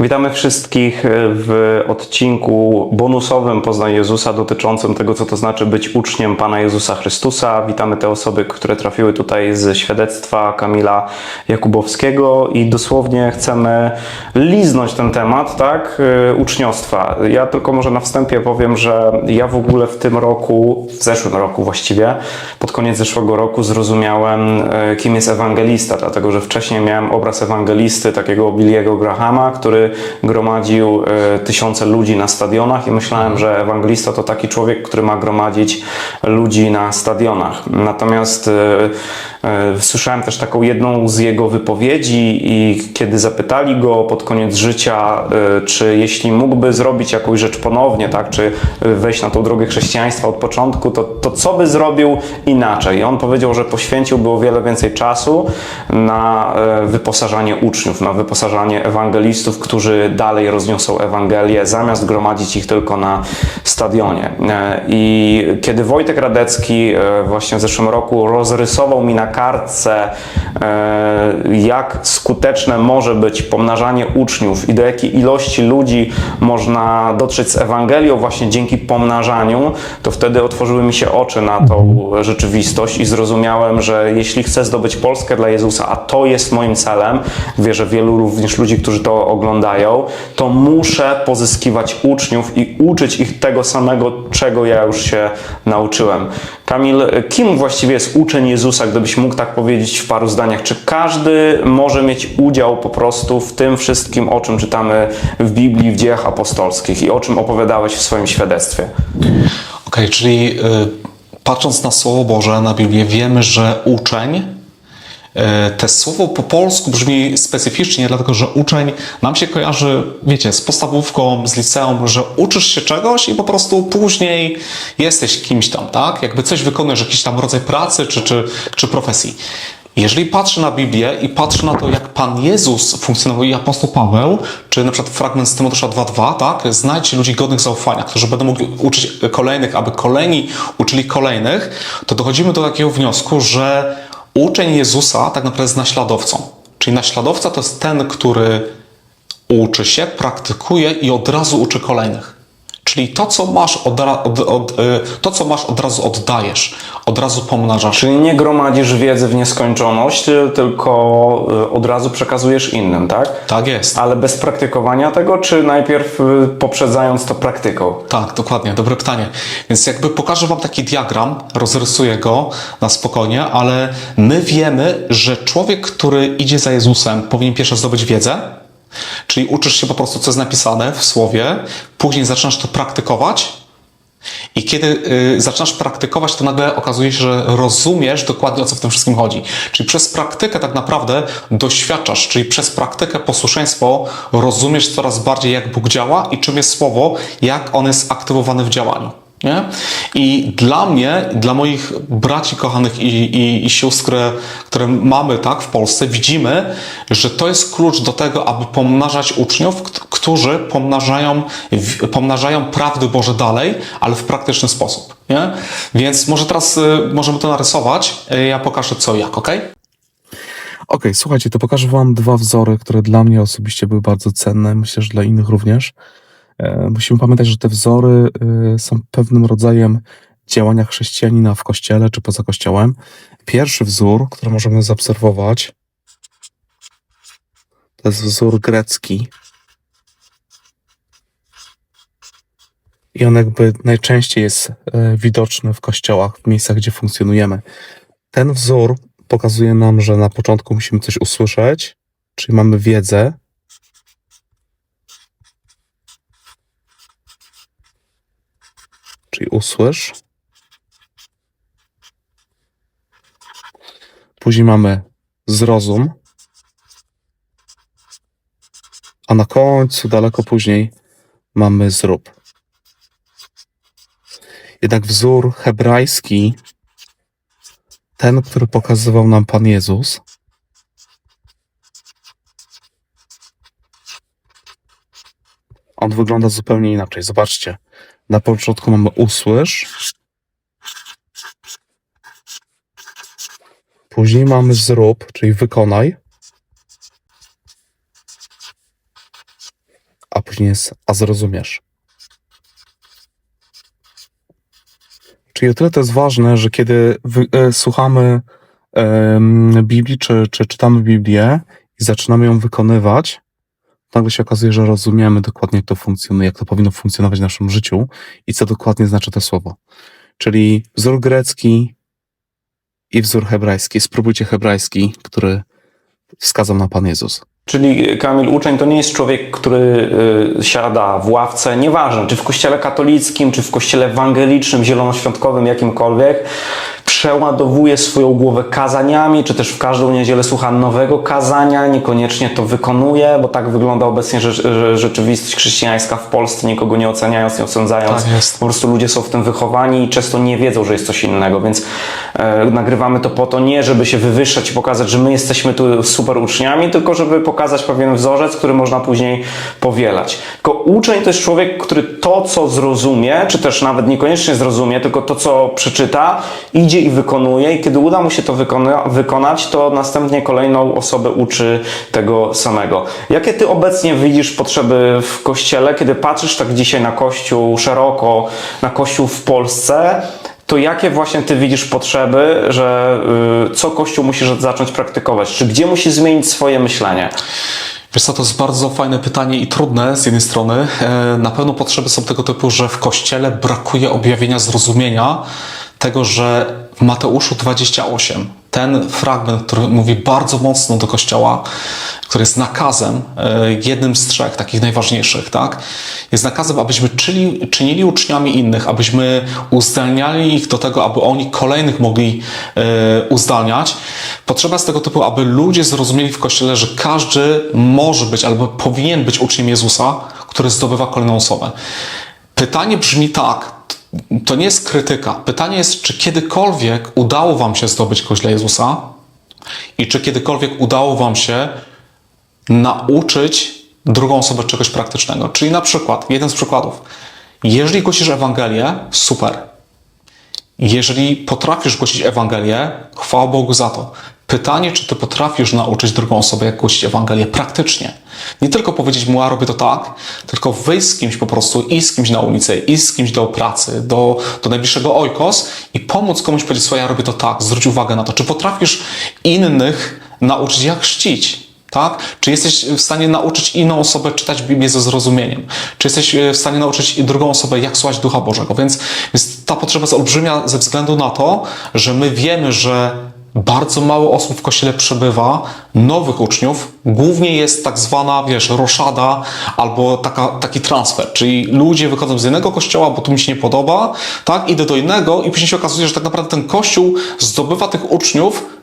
Witamy wszystkich w odcinku bonusowym Poznaj Jezusa dotyczącym tego, co to znaczy być uczniem Pana Jezusa Chrystusa. Witamy te osoby, które trafiły tutaj z świadectwa Kamila Jakubowskiego i dosłownie chcemy liznąć ten temat, tak, y, uczniostwa. Ja tylko może na wstępie powiem, że ja w ogóle w tym roku, w zeszłym roku właściwie, pod koniec zeszłego roku zrozumiałem, y, kim jest ewangelista, dlatego że wcześniej miałem obraz ewangelisty, takiego Billy'ego Grahama, który gromadził e, tysiące ludzi na stadionach i myślałem, że ewangelista to taki człowiek, który ma gromadzić ludzi na stadionach. Natomiast e, e, słyszałem też taką jedną z jego wypowiedzi i kiedy zapytali go pod koniec życia, czy jeśli mógłby zrobić jakąś rzecz ponownie, tak, czy wejść na tą drogę chrześcijaństwa od początku, to, to co by zrobił inaczej? I on powiedział, że poświęciłby o wiele więcej czasu na wyposażanie uczniów, na wyposażanie ewangelistów, którzy dalej rozniosą Ewangelię, zamiast gromadzić ich tylko na stadionie. E, I kiedy Wojtek Radecki e, właśnie w zeszłym roku rozrysował mi na kartce, e, jak skuteczne może być pomnażanie uczniów i do jakiej ilości ludzi można dotrzeć z Ewangelią właśnie dzięki pomnażaniu, to wtedy otworzyły mi się oczy na tą rzeczywistość i zrozumiałem, że jeśli chcę zdobyć Polskę dla Jezusa, a to jest moim celem, wierzę wielu również ludzi, którzy to oglądają, to muszę pozyskiwać uczniów i uczyć ich tego samego, czego ja już się nauczyłem. Kamil, kim właściwie jest uczeń Jezusa, gdybyś mógł tak powiedzieć w paru zdaniach? Czy każdy może mieć udział po prostu w tym wszystkim, o czym czytamy w Biblii, w dziejach apostolskich i o czym opowiadałeś w swoim świadectwie? Okej, czyli y, patrząc na Słowo Boże, na Biblię, wiemy, że uczeń, te słowo po polsku brzmi specyficznie, dlatego że uczeń nam się kojarzy, wiecie, z podstawówką, z liceum, że uczysz się czegoś i po prostu później jesteś kimś tam, tak? Jakby coś wykonujesz, jakiś tam rodzaj pracy czy, czy, czy profesji. Jeżeli patrzę na Biblię i patrzę na to, jak Pan Jezus funkcjonował i apostoł Paweł, czy na przykład fragment z Tymoteusza 2.2, tak? Znajdźcie ludzi godnych zaufania, którzy będą mogli uczyć kolejnych, aby kolejni uczyli kolejnych, to dochodzimy do takiego wniosku, że uczeń Jezusa tak naprawdę jest naśladowcą. Czyli naśladowca to jest ten, który uczy się, praktykuje i od razu uczy kolejnych. Czyli to, co masz od, od, od, y, to, co masz od razu oddajesz, od razu pomnażasz. Czyli nie gromadzisz wiedzy w nieskończoność, tylko y, od razu przekazujesz innym, tak? Tak jest. Ale bez praktykowania tego, czy najpierw y, poprzedzając to praktyką? Tak, dokładnie, dobre pytanie. Więc jakby pokażę Wam taki diagram, rozrysuję go na spokojnie, ale my wiemy, że człowiek, który idzie za Jezusem, powinien pierwsze zdobyć wiedzę, czyli uczysz się po prostu, co jest napisane w słowie, później zaczynasz to praktykować. I kiedy y, zaczynasz praktykować, to nagle okazuje się, że rozumiesz dokładnie o co w tym wszystkim chodzi. Czyli przez praktykę tak naprawdę doświadczasz, czyli przez praktykę, posłuszeństwo rozumiesz coraz bardziej, jak Bóg działa i czym jest słowo, jak on jest aktywowany w działaniu. Nie? I dla mnie, dla moich braci kochanych i, i, i sióstr, które, mamy tak w Polsce, widzimy, że to jest klucz do tego, aby pomnażać uczniów, którzy pomnażają, pomnażają prawdy Boże dalej, ale w praktyczny sposób. Nie? Więc może teraz y, możemy to narysować. Y, Ja pokażę co i jak, ok? Okej, słuchajcie, to pokażę Wam dwa wzory, które dla mnie osobiście były bardzo cenne, myślę, że dla innych również. E, Musimy pamiętać, że te wzory e, są pewnym rodzajem działania chrześcijanina w kościele czy poza kościołem. Pierwszy wzór, który możemy zaobserwować, to jest wzór grecki. I on jakby najczęściej jest e, widoczny w kościołach, w miejscach, gdzie funkcjonujemy. Ten wzór pokazuje nam, że na początku musimy coś usłyszeć, czyli mamy wiedzę. Czyli usłysz. Później mamy zrozum. A na końcu, daleko później, mamy zrób. Jednak wzór hebrajski ten, który pokazywał nam Pan Jezus, on wygląda zupełnie inaczej. Zobaczcie, na początku mamy usłysz, później mamy zrób, czyli wykonaj, przynies, a zrozumiesz. Czyli o tyle to jest ważne, że kiedy wy, e, słuchamy em, Biblii, czy, czy czytamy Biblię i zaczynamy ją wykonywać, nagle się okazuje, że rozumiemy dokładnie, jak to funkcjonuje, jak to powinno funkcjonować w naszym życiu i co dokładnie znaczy to słowo. Czyli wzór grecki i wzór hebrajski. Spróbujcie hebrajski, który wskazał na Pan Jezus. Czyli Kamil uczeń to nie jest człowiek, który y, siada w ławce, nieważne, czy w kościele katolickim, czy w kościele ewangelicznym, zielonoświątkowym, jakimkolwiek, przeładowuje swoją głowę kazaniami, czy też w każdą niedzielę słucha nowego kazania, niekoniecznie to wykonuje, bo tak wygląda obecnie rze- rze- rzeczywistość chrześcijańska w Polsce, nikogo nie oceniając, nie osądzając. Tak. Po prostu ludzie są w tym wychowani i często nie wiedzą, że jest coś innego, więc e, nagrywamy to po to nie, żeby się wywyższać i pokazać, że my jesteśmy tu super uczniami, tylko żeby pokazać pewien wzorzec, który można później powielać. Tylko uczeń to jest człowiek, który to, co zrozumie, czy też nawet niekoniecznie zrozumie, tylko to, co przeczyta, idzie i wykonuje i kiedy uda mu się to wykona- wykonać, to następnie kolejną osobę uczy tego samego. Jakie ty obecnie widzisz potrzeby w Kościele, kiedy patrzysz tak dzisiaj na Kościół szeroko, na Kościół w Polsce, to jakie właśnie ty widzisz potrzeby, że y, co Kościół musi zacząć praktykować? Czy gdzie musi zmienić swoje myślenie? Wiesz co, to jest bardzo fajne pytanie i trudne z jednej strony. E, Na pewno potrzeby są tego typu, że w Kościele brakuje objawienia zrozumienia tego, że Mateuszu 28 ten fragment, który mówi bardzo mocno do Kościoła, który jest nakazem, e, jednym z trzech takich najważniejszych, tak? Jest nakazem, abyśmy czyli, czynili uczniami innych, abyśmy uzdalniali ich do tego, aby oni kolejnych mogli e, uzdalniać. Potrzeba jest tego typu, aby ludzie zrozumieli w Kościele, że każdy może być albo powinien być uczniem Jezusa, który zdobywa kolejną osobę. Pytanie brzmi tak, to nie jest krytyka. Pytanie jest, czy kiedykolwiek udało Wam się zdobyć dla Jezusa i czy kiedykolwiek udało Wam się nauczyć drugą osobę czegoś praktycznego. Czyli na przykład, jeden z przykładów. Jeżeli głosisz Ewangelię, super. Jeżeli potrafisz głosić Ewangelię, chwała Bogu za to. Pytanie, czy ty potrafisz nauczyć drugą osobę, jak głosić Ewangelię praktycznie. Nie tylko powiedzieć mu, a robię to tak, tylko wyjść z kimś po prostu, iść z kimś na ulicę, iść z kimś do pracy, do, do najbliższego ojkos i pomóc komuś powiedzieć, ja robię to tak, zwróć uwagę na to. Czy potrafisz innych nauczyć, jak chrzcić? Tak? Czy jesteś w stanie nauczyć inną osobę czytać Biblię ze zrozumieniem? Czy jesteś e, w stanie nauczyć drugą osobę, jak słuchać Ducha Bożego? Więc, więc ta potrzeba jest olbrzymia ze względu na to, że my wiemy, że bardzo mało osób w kościele przebywa, nowych uczniów. Głównie jest tak zwana, wiesz, roszada albo taka, taki transfer, czyli ludzie wychodzą z jednego kościoła, bo tu mi się nie podoba, tak, idę do innego i później się okazuje, że tak naprawdę ten kościół zdobywa tych uczniów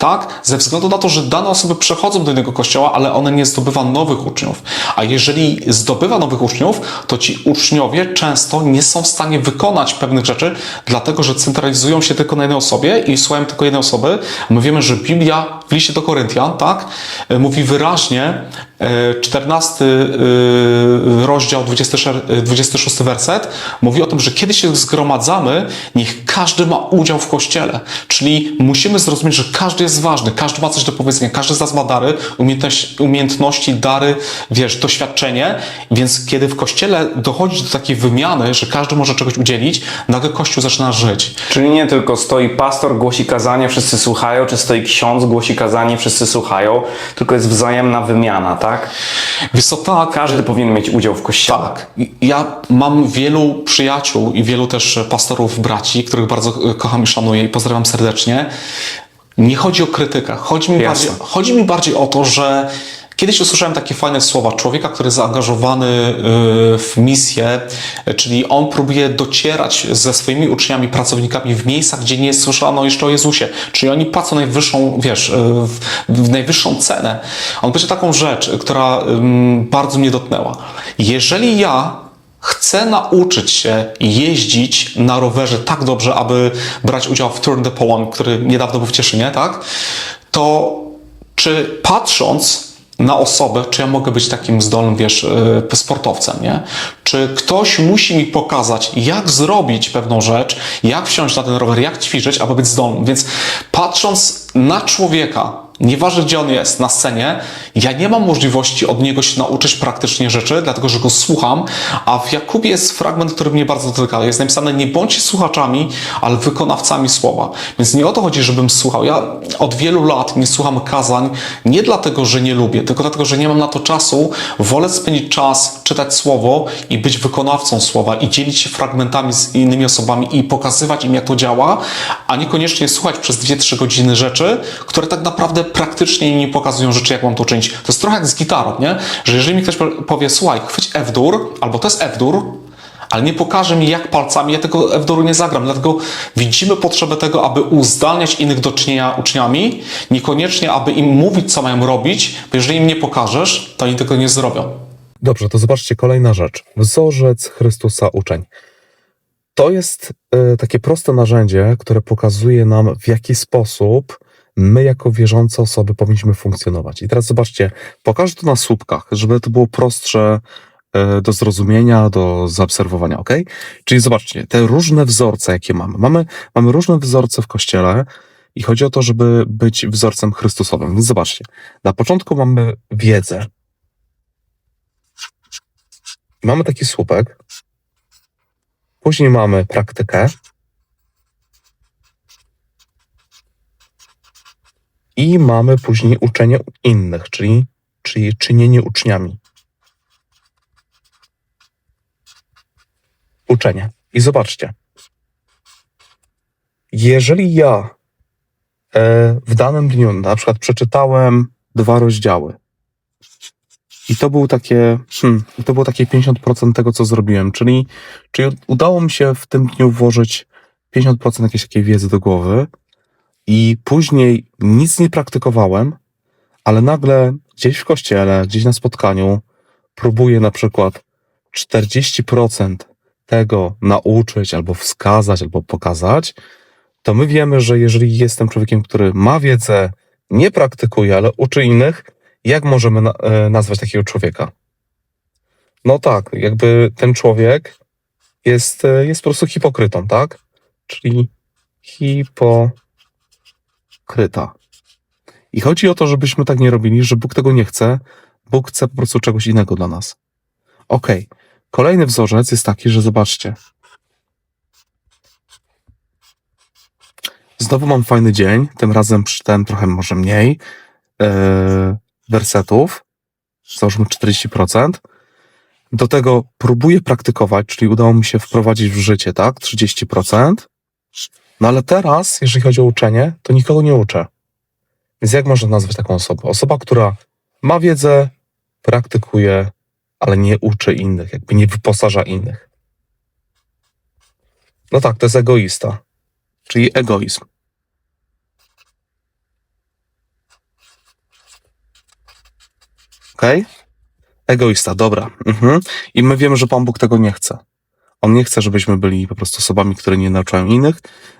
tak? Ze względu na to, że dane osoby przechodzą do innego kościoła, ale one nie zdobywa nowych uczniów. A jeżeli zdobywa nowych uczniów, to ci uczniowie często nie są w stanie wykonać pewnych rzeczy, dlatego że centralizują się tylko na jednej osobie i słuchają tylko jednej osoby. My wiemy, że Biblia w liście do Koryntian, tak, e, mówi wyraźnie, e, 14 e, rozdział, 26, e, 26 werset, mówi o tym, że kiedy się zgromadzamy, niech każdy ma udział w kościele. Czyli musimy zrozumieć, że każdy jest ważny, każdy ma coś do powiedzenia, każdy z nas ma dary, umiejętności dary, wiesz, doświadczenie, więc kiedy w kościele dochodzi do takiej wymiany, że każdy może czegoś udzielić, nagle kościół zaczyna żyć. Czyli nie tylko stoi pastor, głosi kazanie, wszyscy słuchają, czy stoi ksiądz, głosi kazanie, wszyscy słuchają, tylko jest wzajemna wymiana, tak? Tak, Każdy powinien mieć udział w kościele. Tak. Ja mam wielu przyjaciół i wielu też pastorów, braci, których bardzo e, kocham i szanuję i pozdrawiam serdecznie. Nie chodzi o krytykę. Chodzi mi, Jasne. bardziej, chodzi mi bardziej o to, że kiedyś usłyszałem takie fajne słowa człowieka, który jest zaangażowany y, w misję, czyli on próbuje docierać ze swoimi uczniami, pracownikami w miejscach, gdzie nie słyszano jeszcze o Jezusie. Czyli oni płacą najwyższą, wiesz, y, w, najwyższą cenę. On powiedział taką rzecz, która bardzo mnie dotknęła. Jeżeli ja chcę nauczyć się jeździć na rowerze tak dobrze, aby brać udział w Tour de Poland, który niedawno był w Cieszynie, tak? To czy patrząc na osobę, czy ja mogę być takim zdolnym, wiesz, yy, sportowcem, nie? Czy ktoś musi mi pokazać, jak zrobić pewną rzecz, jak wsiąść na ten rower, jak ćwiczyć, aby być zdolnym. Więc patrząc na człowieka, Nieważne, gdzie on jest, na scenie, ja nie mam możliwości od niego się nauczyć praktycznie rzeczy, dlatego że go słucham, a w Jakubie jest fragment, który mnie bardzo dotyka. Jest napisane, nie bądźcie słuchaczami, ale wykonawcami słowa. Więc nie o to chodzi, żebym słuchał. Ja od wielu lat nie słucham kazań, nie dlatego, że nie lubię, tylko dlatego, że nie mam na to czasu. Wolę spędzić czas, czytać słowo i być wykonawcą słowa i dzielić się fragmentami z innymi osobami i pokazywać im, jak to działa, a niekoniecznie słuchać przez 2-3 godziny rzeczy, które tak naprawdę praktycznie nie pokazują rzeczy, jak mam to czynić. To jest trochę jak z gitarą, nie? Że jeżeli mi ktoś powie, słuchaj, chwyć F-dur, albo to jest F-dur, ale nie pokaże mi jak palcami, ja tego F-duru nie zagram. Dlatego widzimy potrzebę tego, aby uzdalniać innych do czynienia uczniami, niekoniecznie aby im mówić, co mają robić, bo jeżeli im nie pokażesz, to oni tego nie zrobią. Dobrze, to zobaczcie, kolejna rzecz. Wzorzec Chrystusa uczeń. To jest e, takie proste narzędzie, które pokazuje nam, w jaki sposób my, jako wierzące osoby, powinniśmy funkcjonować. I teraz zobaczcie, pokażę to na słupkach, żeby to było prostsze e, do zrozumienia, do zaobserwowania, ok? Czyli zobaczcie, te różne wzorce, jakie mamy. Mamy, mamy różne wzorce w kościele i chodzi o to, żeby być wzorcem Chrystusowym. Więc zobaczcie, na początku mamy wiedzę, Mamy taki słupek. Później mamy praktykę. I mamy później uczenie innych, czyli, czyli czynienie uczniami. Uczenie. I zobaczcie. Jeżeli ja e, w danym dniu na przykład przeczytałem dwa rozdziały, i to był takie, hmm, to było takie 50% tego, co zrobiłem. Czyli, czyli udało mi się w tym dniu włożyć 50% jakiejś takiej wiedzy do głowy i później nic nie praktykowałem, ale nagle gdzieś w kościele, gdzieś na spotkaniu próbuję na przykład 40% tego nauczyć, albo wskazać, albo pokazać, to my wiemy, że jeżeli jestem człowiekiem, który ma wiedzę, nie praktykuje, ale uczy innych, jak możemy e, nazwać takiego człowieka? No tak, jakby ten człowiek jest, e, jest po prostu hipokrytą, tak? Czyli hipokryta. I chodzi o to, żebyśmy tak nie robili, że Bóg tego nie chce. Bóg chce po prostu czegoś innego dla nas. Okej. Kolejny wzorzec jest taki, że zobaczcie. Znowu mam fajny dzień. Tym razem przeczytałem trochę może mniej. Yy, wersetów, załóżmy 40%. Do tego próbuję praktykować, czyli udało mi się wprowadzić w życie, tak? 30%. No ale teraz, jeżeli chodzi o uczenie, to nikogo nie uczę. Więc jak można nazwać taką osobę? Osoba, która ma wiedzę, praktykuje, ale nie uczy innych, jakby nie wyposaża innych. No tak, to jest egoista, czyli egoizm. Okej? Egoista, dobra. Mhm. I my wiemy, że Pan Bóg tego nie chce. On nie chce, żebyśmy byli po prostu osobami, które nie nauczają innych.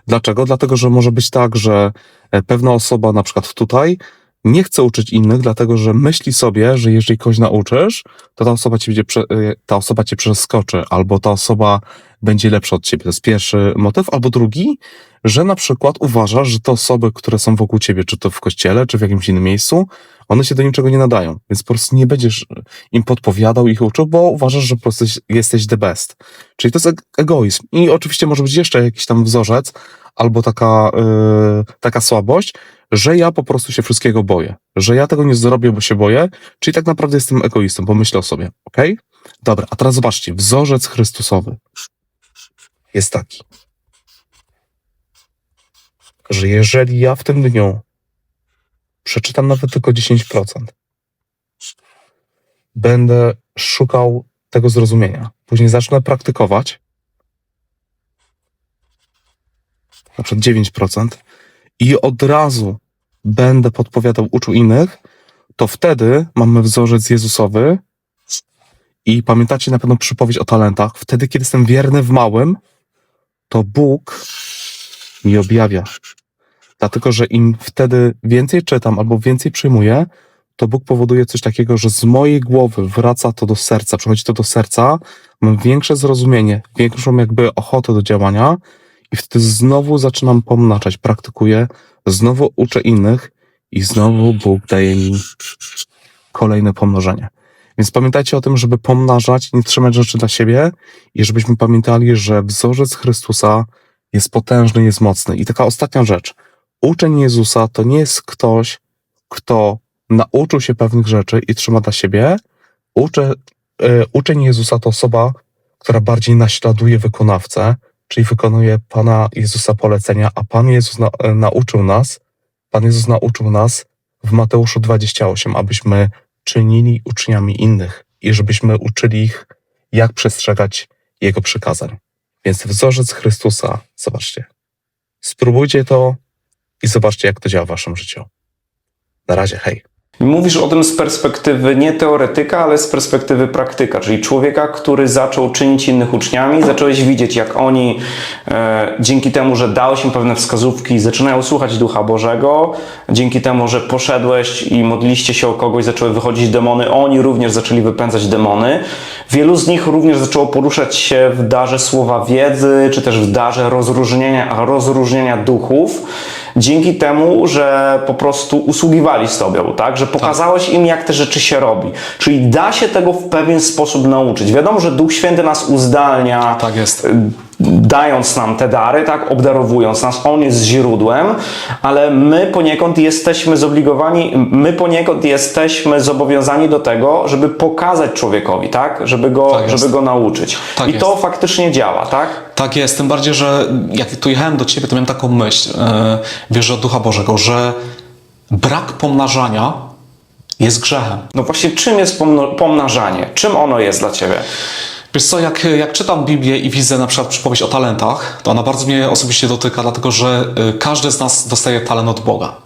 Dlaczego? Dlatego, że może być tak, że e, pewna osoba, na przykład tutaj, nie chce uczyć innych, dlatego że myśli sobie, że jeżeli kogoś nauczysz, to ta osoba cię, będzie, e, ta osoba cię przeskoczy, albo ta osoba będzie lepsza od ciebie. To jest pierwszy motyw. Albo drugi, że na przykład uważasz, że te osoby, które są wokół ciebie, czy to w kościele, czy w jakimś innym miejscu, one się do niczego nie nadają. Więc po prostu nie będziesz im podpowiadał, ich uczył, bo uważasz, że po prostu jesteś the best. Czyli to jest eg- egoizm. I oczywiście może być jeszcze jakiś tam wzorzec, albo taka, yy, taka słabość, że ja po prostu się wszystkiego boję. Że ja tego nie zrobię, bo się boję. Czyli tak naprawdę jestem egoistą, bo myślę o sobie. ok? Dobra, a teraz zobaczcie, wzorzec Chrystusowy jest taki, że jeżeli ja w tym dniu przeczytam nawet tylko 10%, będę szukał tego zrozumienia, później zacznę praktykować, na przykład 9%, i od razu będę podpowiadał, uczył innych, to wtedy mamy wzorzec Jezusowy i pamiętacie na pewno przypowieść o talentach. Wtedy, kiedy jestem wierny w małym, to Bóg mi objawia. Dlatego, że im wtedy więcej czytam albo więcej przyjmuję, to Bóg powoduje coś takiego, że z mojej głowy wraca to do serca, przychodzi to do serca, mam większe zrozumienie, większą jakby ochotę do działania i wtedy znowu zaczynam pomnaczać, praktykuję, znowu uczę innych i znowu Bóg daje mi kolejne pomnożenie. Więc pamiętajcie o tym, żeby pomnażać, nie trzymać rzeczy dla siebie i żebyśmy pamiętali, że wzorzec Chrystusa jest potężny, jest mocny. I taka ostatnia rzecz. Uczeń Jezusa to nie jest ktoś, kto nauczył się pewnych rzeczy i trzyma dla siebie. E, uczeń Jezusa to osoba, która bardziej naśladuje wykonawcę, czyli wykonuje Pana Jezusa polecenia, a Pan Jezus na, e, nauczył nas, Pan Jezus nauczył nas w Mateuszu 28, abyśmy czynili uczniami innych i żebyśmy uczyli ich, jak przestrzegać Jego przykazań. Więc wzorzec Chrystusa, zobaczcie. Spróbujcie to i zobaczcie, jak to działa w waszym życiu. Na razie, hej. Mówisz o tym z perspektywy nie teoretyka, ale z perspektywy praktyka, czyli człowieka, który zaczął czynić innych uczniami, zacząłeś widzieć, jak oni e, dzięki temu, że dałeś im pewne wskazówki, zaczynają słuchać Ducha Bożego, dzięki temu, że poszedłeś i modliście się o kogoś, zaczęły wychodzić demony, oni również zaczęli wypędzać demony. Wielu z nich również zaczęło poruszać się w darze słowa wiedzy, czy też w darze rozróżnienia, rozróżnienia duchów dzięki temu, że po prostu usługiwali z Tobą, tak? Że pokazałeś im, jak te rzeczy się robi. Czyli da się tego w pewien sposób nauczyć. Wiadomo, że Duch Święty nas uzdalnia, Tak jest. y, dając nam te dary, tak? Obdarowując nas. On jest źródłem, ale my poniekąd jesteśmy zobligowani, my poniekąd jesteśmy zobowiązani do tego, żeby pokazać człowiekowi, tak? Żeby go, Tak żeby go nauczyć. Tak I to jest. faktycznie działa, tak? Tak jest, tym bardziej, że jak tu jechałem do ciebie, to miałem taką myśl, e, wierzę od Ducha Bożego, że brak pomnażania jest grzechem. No właśnie, czym jest pomnażanie? Czym ono jest dla Ciebie? Wiesz co, jak, jak czytam Biblię i widzę na przykład przypowieść o talentach, to ona bardzo mnie osobiście dotyka, dlatego że y, każdy z nas dostaje talent od Boga.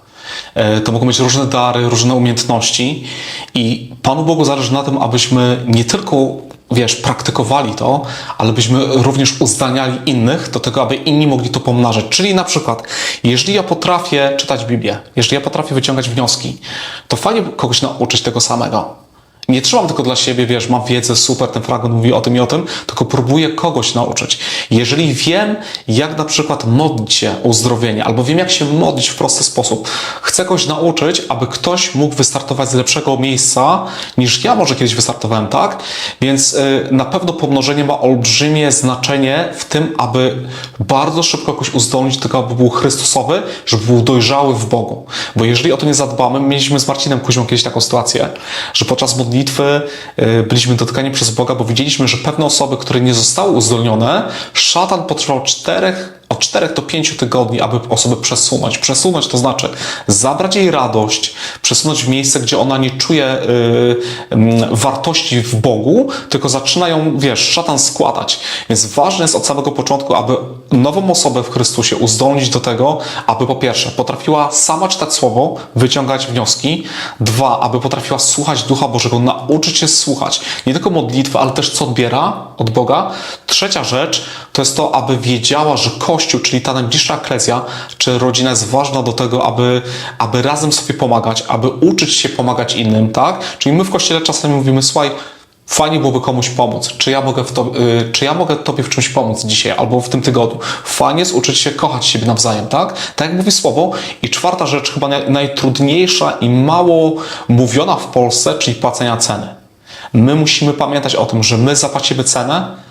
E, To mogą być różne dary, różne umiejętności i Panu Bogu zależy na tym, abyśmy nie tylko wiesz, praktykowali to, ale byśmy również uzdalniali innych do tego, aby inni mogli to pomnażać. Czyli na przykład, jeżeli ja potrafię czytać Biblię, jeżeli ja potrafię wyciągać wnioski, to fajnie kogoś nauczyć tego samego. Nie trzymam tylko dla siebie, wiesz, mam wiedzę, super, ten fragment mówi o tym i o tym, tylko próbuję kogoś nauczyć. Jeżeli wiem, jak na przykład modlić się o uzdrowienie, albo wiem, jak się modlić w prosty sposób, chcę kogoś nauczyć, aby ktoś mógł wystartować z lepszego miejsca, niż ja może kiedyś wystartowałem, tak? Więc y, na pewno pomnożenie ma olbrzymie znaczenie w tym, aby bardzo szybko kogoś uzdolnić do tego, aby był Chrystusowy, żeby był dojrzały w Bogu. Bo jeżeli o to nie zadbamy, mieliśmy z Marcinem Kuźmą kiedyś taką sytuację, że podczas modlitwy y, byliśmy dotykani przez Boga, bo widzieliśmy, że pewne osoby, które nie zostały uzdolnione, szatan potrzebował czterech od 4 do 5 tygodni, aby osobę przesunąć. Przesunąć to znaczy zabrać jej radość, przesunąć w miejsce, gdzie ona nie czuje y, mm, wartości w Bogu, tylko zaczyna ją, wiesz, szatan składać. Więc ważne jest od samego początku, aby nową osobę w Chrystusie uzdolnić do tego, aby po pierwsze potrafiła sama czytać słowo, wyciągać wnioski, dwa, aby potrafiła słuchać Ducha Bożego, nauczyć się słuchać nie tylko modlitwy, ale też co odbiera od Boga. Trzecia rzecz to jest to, aby wiedziała, że Kościół, czyli ta najbliższa eklezja, czy rodzina jest ważna do tego, aby, aby razem sobie pomagać, aby uczyć się pomagać innym, tak? Czyli my w Kościele czasami mówimy, słuchaj, Fajnie byłoby komuś pomóc. Czy ja, mogę w to, y, czy ja mogę Tobie w czymś pomóc dzisiaj albo w tym tygodniu? Fajnie jest uczyć się kochać siebie nawzajem, tak? Tak jak mówi słowo. I czwarta rzecz, chyba naj, najtrudniejsza i mało mówiona w Polsce, czyli płacenia ceny. My musimy pamiętać o tym, że my zapłacimy cenę,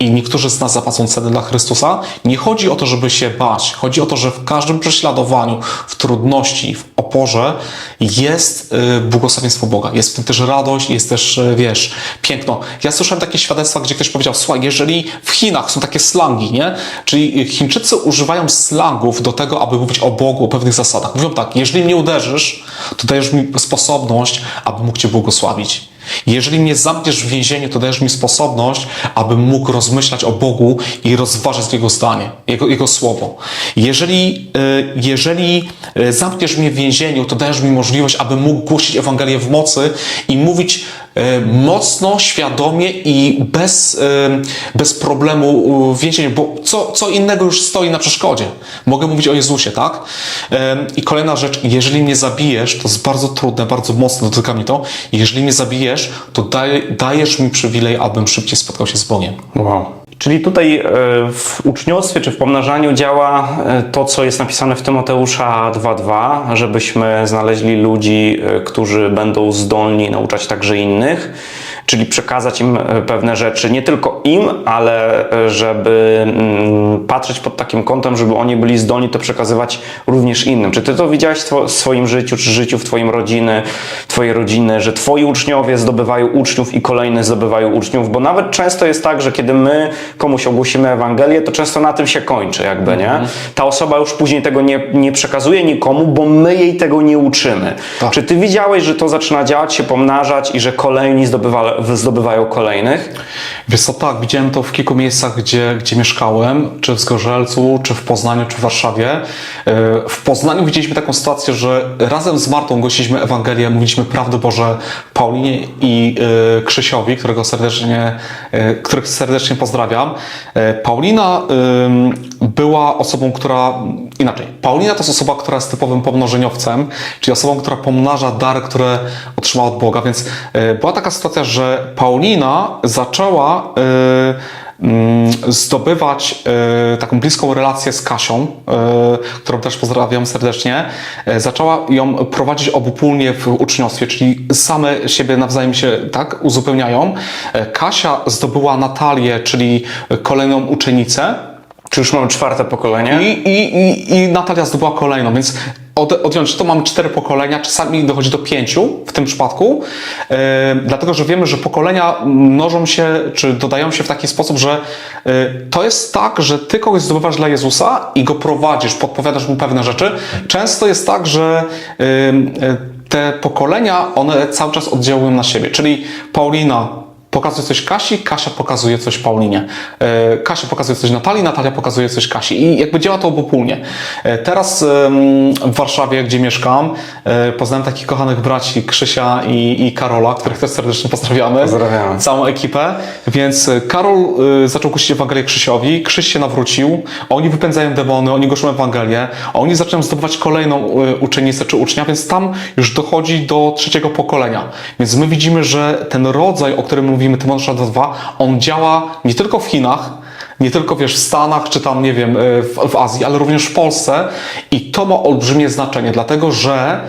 i niektórzy z nas zapłacą cenę dla Chrystusa. Nie chodzi o to, żeby się bać. Chodzi o to, że w każdym prześladowaniu, w trudności, w oporze jest y, błogosławieństwo Boga. Jest w tym też radość, jest też, y, wiesz, piękno. Ja słyszałem takie świadectwa, gdzie ktoś powiedział, słuchaj, jeżeli w Chinach są takie slangi, nie? Czyli Chińczycy używają slangów do tego, aby mówić o Bogu, o pewnych zasadach. Mówią tak, jeżeli mnie uderzysz, to dajesz mi sposobność, aby mógł Cię błogosławić. Jeżeli mnie zamkniesz w więzieniu, to dajesz mi sposobność, abym mógł rozmyślać o Bogu i rozważać Jego zdanie, Jego, Jego słowo. Jeżeli, y, jeżeli y, zamkniesz mnie w więzieniu, to dajesz mi możliwość, abym mógł głosić Ewangelię w mocy i mówić mocno, świadomie i bez, y, bez problemu w więzieniu, bo co, co innego już stoi na przeszkodzie. Mogę mówić o Jezusie, tak? Y, I kolejna rzecz, jeżeli mnie zabijesz, to jest bardzo trudne, bardzo mocno dotyka mnie to, jeżeli mnie zabijesz, to daj, dajesz mi przywilej, abym szybciej spotkał się z Bogiem. Wow. Czyli tutaj e, w uczniostwie czy w pomnażaniu działa e, to, co jest napisane w Tymoteusza 2.2, żebyśmy znaleźli ludzi, e, którzy będą zdolni nauczać także innych, них. Czyli przekazać im e, pewne rzeczy, nie tylko im, ale e, żeby mm, patrzeć pod takim kątem, żeby oni byli zdolni to przekazywać również innym. Czy ty to widziałeś w swoim życiu, czy życiu w twoim rodziny, twojej rodziny, że twoi uczniowie zdobywają uczniów i kolejne zdobywają uczniów, bo nawet często jest tak, że kiedy my komuś ogłosimy Ewangelię, to często na tym się kończy jakby, nie? Ta osoba już później tego nie, nie przekazuje nikomu, bo my jej tego nie uczymy. Tak. Czy ty widziałeś, że to zaczyna działać, się pomnażać i że kolejni zdobywa, zdobywają kolejnych? Wiesz co, tak, widziałem to w kilku miejscach, gdzie, gdzie mieszkałem, czy w Zgorzelcu, czy w Poznaniu, czy w Warszawie. E, W Poznaniu widzieliśmy taką sytuację, że razem z Martą głosiliśmy Ewangelię, mówiliśmy prawdę Boże Paulinie i e, Krzysiowi, którego serdecznie, e, których serdecznie pozdrawiam. Paulina była osobą, która, inaczej, Paulina to jest osoba, która jest typowym pomnożeniowcem, czyli osobą, która pomnaża dary, które otrzymała od Boga, więc e, była taka sytuacja, że Paulina zaczęła e, mm, zdobywać e, taką bliską relację z Kasią, którą też pozdrawiam serdecznie. Zaczęła ją prowadzić obopólnie w uczniostwie, czyli same siebie nawzajem się tak uzupełniają. Kasia zdobyła Natalię, czyli kolejną uczennicę, Czy już mamy czwarte pokolenie? i, i, i, i Natalia zdobyła kolejną, więc od, odjąć to mamy cztery pokolenia, czasami dochodzi do pięciu w tym przypadku, e, dlatego że wiemy, że pokolenia mnożą się, czy dodają się w taki sposób, że e, to jest tak, że ty kogoś zdobywasz dla Jezusa i go prowadzisz, podpowiadasz mu pewne rzeczy. Często jest tak, że e, te pokolenia, one cały czas oddziałują na siebie, czyli Paulina pokazuje coś Kasi, Kasia pokazuje coś Paulinie. E, Kasia pokazuje coś Natalii, Natalia pokazuje coś Kasi. I jakby działa to obopólnie. E, Teraz w Warszawie, gdzie mieszkam, e, poznałem takich kochanych braci Krzysia i, i Karola, których też serdecznie pozdrawiamy. Pozdrawiamy. Całą ekipę. Więc Karol zaczął głosić Ewangelię Krzysiowi, Krzyś się nawrócił, oni wypędzają demony, oni głoszą Ewangelię, oni zaczynają zdobywać kolejną uczennicę czy ucznia, więc tam już dochodzi do trzeciego pokolenia. Więc my widzimy, że ten rodzaj, o którym mówimy, Tymoteusza 2.2, on działa nie tylko w Chinach, nie tylko wiesz, w Stanach, czy tam, nie wiem, e, w, w Azji, ale również w Polsce i to ma olbrzymie znaczenie, dlatego że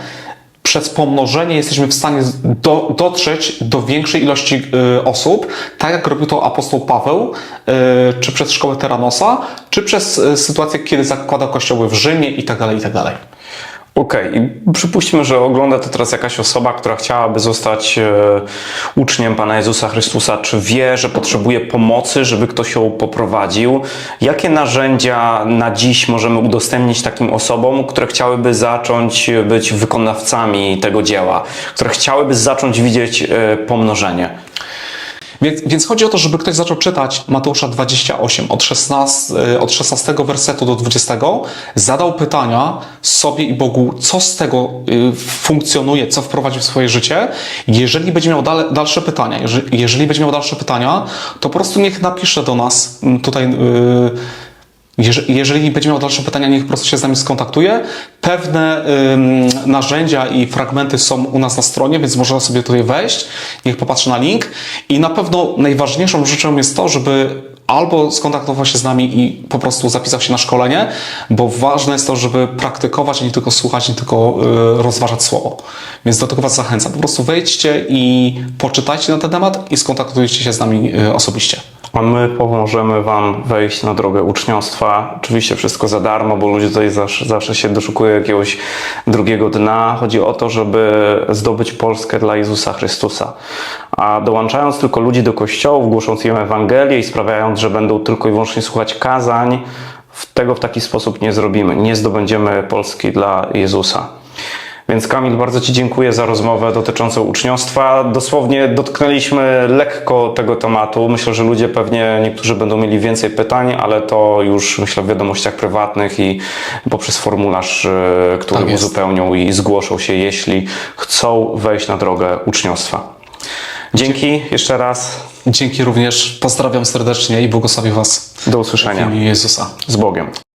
przez pomnożenie jesteśmy w stanie do, dotrzeć do większej ilości y, osób, tak jak robił to apostoł Paweł, y, czy przez szkołę Teranosa, czy przez y, sytuację, kiedy zakładał kościoły w Rzymie i tak dalej, i tak dalej. Okej, i przypuśćmy, że ogląda to teraz jakaś osoba, która chciałaby zostać e, uczniem Pana Jezusa Chrystusa. Czy wie, że potrzebuje pomocy, żeby ktoś ją poprowadził? Jakie narzędzia na dziś możemy udostępnić takim osobom, które chciałyby zacząć być wykonawcami tego dzieła, które chciałyby zacząć widzieć e, pomnożenie? Więc, więc chodzi o to, żeby ktoś zaczął czytać Mateusza 28 od 16, y, od 16 wersetu do 20, zadał pytania sobie i Bogu, co z tego y, funkcjonuje, co wprowadził w swoje życie. Jeżeli będzie miał dale, dalsze pytania, jeżeli, jeżeli będzie miał dalsze pytania, to po prostu niech napisze do nas tutaj. y, Jeżeli, będzie miał dalsze pytania, niech po prostu się z nami skontaktuje. Pewne ym, narzędzia i fragmenty są u nas na stronie, więc można sobie tutaj wejść, niech popatrzy na link. I na pewno najważniejszą rzeczą jest to, żeby albo skontaktował się z nami i po prostu zapisał się na szkolenie, bo ważne jest to, żeby praktykować, a nie tylko słuchać, nie tylko y, rozważać słowo. Więc do tego Was zachęcam. Po prostu wejdźcie i poczytajcie na ten temat i skontaktujcie się z nami y, osobiście. A my pomożemy Wam wejść na drogę uczniostwa. Oczywiście wszystko za darmo, bo ludzie tutaj zawsze, zawsze się doszukują jakiegoś drugiego dna. Chodzi o to, żeby zdobyć Polskę dla Jezusa Chrystusa. A dołączając tylko ludzi do kościołów, głosząc im Ewangelię i sprawiając, że będą tylko i wyłącznie słuchać kazań, tego w taki sposób nie zrobimy. Nie zdobędziemy Polski dla Jezusa. Więc Kamil, bardzo Ci dziękuję za rozmowę dotyczącą uczniostwa. Dosłownie dotknęliśmy lekko tego tematu. Myślę, że ludzie pewnie niektórzy będą mieli więcej pytań, ale to już myślę w wiadomościach prywatnych i poprzez formularz, e, który Tak uzupełnią i zgłoszą się, jeśli chcą wejść na drogę uczniostwa. Dzięki jeszcze raz. Dzięki również. Pozdrawiam serdecznie i błogosławię Was Do w usłyszenia. imieniu Jezusa. Z Bogiem.